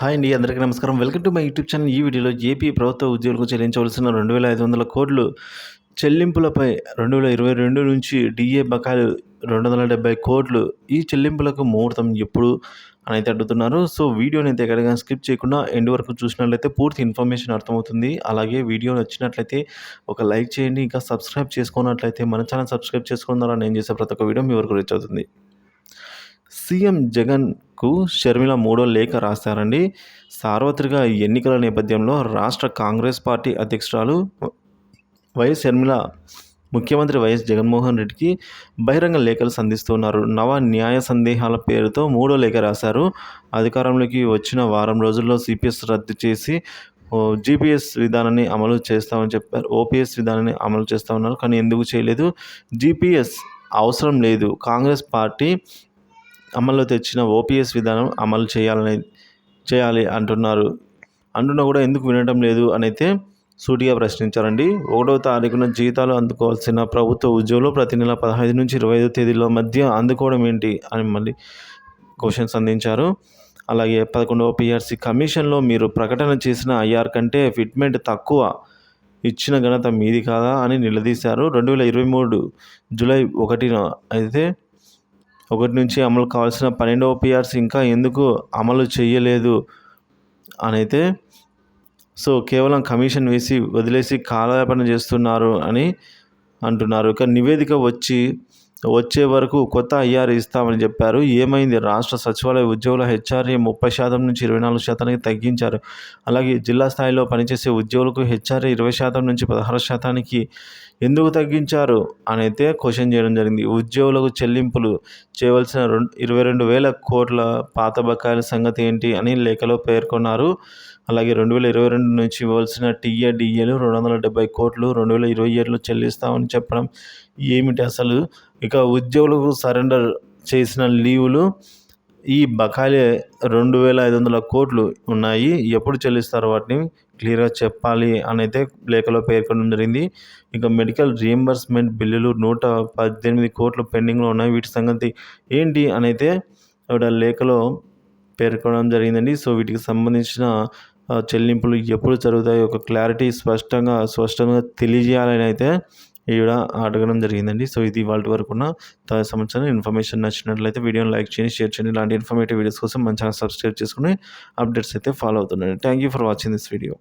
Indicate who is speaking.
Speaker 1: Hi అండి అందరికీ నమస్కారం. Welcome to my YouTube channel. ఈ వీడియోలో ఏపీ ప్రభుత్వ ఉద్యోగులకు చెల్లించవలసిన రెండు వేల ఐదు వందల కోట్లు చెల్లింపులపై రెండు వేల ఇరవై రెండు నుంచి డిఏ బకాయిలు రెండు వందల డెబ్బై కోట్లు ఈ చెల్లింపులకు ముహూర్తం ఎప్పుడు అని అయితే అడుగుతున్నారు. సో వీడియోని అయితే ఎక్కడిగా స్కిప్ చేయకుండా ఎండ్ వరకు చూసినట్లయితే పూర్తి ఇన్ఫర్మేషన్ అర్థమవుతుంది. అలాగే వీడియో నచ్చినట్లయితే ఒక లైక్ చేయండి. ఇంకా సబ్స్క్రైబ్ చేసుకున్నట్లయితే మన ఛానల్ సబ్స్క్రైబ్ చేసుకున్నారా నేను చేసే ప్రతి ఒక్క వీడియో మీ వరకు రీచ్ అవుతుంది. సీఎం జగన్ కు షర్మిల మూడో లేఖ రాశారండి. సార్వత్రిక ఎన్నికల నేపథ్యంలో రాష్ట్ర కాంగ్రెస్ పార్టీ అధ్యక్షురాలు వైఎస్ షర్మిల ముఖ్యమంత్రి వైఎస్ జగన్మోహన్ రెడ్డికి బహిరంగ లేఖలు సంధిస్తున్నారు. నవ న్యాయ సందేహాల పేరుతో మూడో లేఖ రాశారు. అధికారంలోకి వచ్చిన వారం రోజుల్లో సిపిఎస్ రద్దు చేసి జీపీఎస్ విధానాన్ని అమలు చేస్తామని చెప్పారు. ఓపీఎస్ విధానాన్ని అమలు చేస్తామన్నారు కానీ ఎందుకు చేయలేదు? జీపీఎస్ అవసరం లేదు. కాంగ్రెస్ పార్టీ అమల్లో తెచ్చిన ఓపీఎస్ విధానం అమలు చేయాలని చేయాలి అంటున్నారు. అంటున్నా కూడా ఎందుకు వినడం లేదు అని అయితే సూటిగా ప్రశ్నించారండి. ఒకటవ తారీఖున జీతాలు అందుకోవాల్సిన ప్రభుత్వ ఉద్యోగులు ప్రతి నెల పదహైదు నుంచి ఇరవై ఐదు తేదీల మధ్య అందుకోవడం ఏంటి అని మళ్ళీ క్వశ్చన్స్ అందించారు. అలాగే పదకొండవ పిఆర్సీ కమిషన్లో మీరు ప్రకటన చేసిన ఐఆర్ కంటే ఫిట్మెంట్ తక్కువ ఇచ్చిన ఘనత మీది కాదా అని నిలదీశారు. రెండు వేల ఇరవై మూడు జూలై ఒకటిన అయితే ఒకటి నుంచి అమలు కావాల్సిన పన్నెండవ పిఆర్స్ ఇంకా ఎందుకు అమలు చేయలేదు అని అయితే సో కేవలం కమిషన్ వేసి వదిలేసి కాలయాపన చేస్తున్నారు అని అంటున్నారు. ఇక నివేదిక వచ్చి వచ్చే వరకు కొత్త ఐఆర్ ఇస్తామని చెప్పారు. ఏమైంది? రాష్ట్ర సచివాలయ ఉద్యోగుల హెచ్ఆర్ఏ ముప్పై శాతం నుంచి ఇరవై నాలుగు శాతానికి తగ్గించారు. అలాగే జిల్లా స్థాయిలో పనిచేసే ఉద్యోగులకు హెచ్ఆర్ఏ ఇరవై శాతం నుంచి పదహారు శాతానికి ఎందుకు తగ్గించారు అని అయితే క్వశ్చన్ చేయడం జరిగింది. ఉద్యోగులకు చెల్లింపులు చేయవలసిన రెండు ఇరవై రెండు వేల కోట్ల పాత బకాయిల సంగతి ఏంటి అని లేఖలో పేర్కొన్నారు. అలాగే రెండు వేల ఇరవై రెండు నుంచి ఇవ్వాల్సిన టీఏడిఏలు రెండు వందల డెబ్బై కోట్లు రెండు వేల ఇరవై ఏడులో చెల్లిస్తామని చెప్పడం ఏమిటి అసలు? ఇక ఉద్యోగులకు సరెండర్ చేసిన లీవులు ఈ బకాయి రెండు వేల ఐదు వందల కోట్లు ఉన్నాయి. ఎప్పుడు చెల్లిస్తారు వాటిని క్లియర్గా చెప్పాలి అని అయితే లేఖలో పేర్కొనడం జరిగింది. ఇక మెడికల్ రియంబర్స్మెంట్ బిల్లులు నూట పద్దెనిమిది కోట్లు పెండింగ్లో ఉన్నాయి. వీటి సంగతి ఏంటి అని అయితే లేఖలో పేర్కొనడం జరిగిందండి. సో వీటికి సంబంధించిన చెల్లింపులు ఎప్పుడు జరుగుతాయి ఒక క్లారిటీ స్పష్టంగా స్పష్టంగా తెలియజేయాలని అయితే ఈవిడ అడగడం జరిగిందండి. సో ఇది వాళ్ళ వరకు ఉన్న సంవత్సరం ఇన్ఫర్మేషన్ నచ్చినట్లయితే వీడియోని లైక్ చేయండి షేర్ చేయండి. ఇలాంటి ఇన్ఫర్మేటివ్ వీడియోస్ కోసం మంచిగా సబ్స్క్రైబ్ చేసుకుని అప్డేట్స్ అయితే ఫాలో అవుతున్నాయి thank you for watching this video.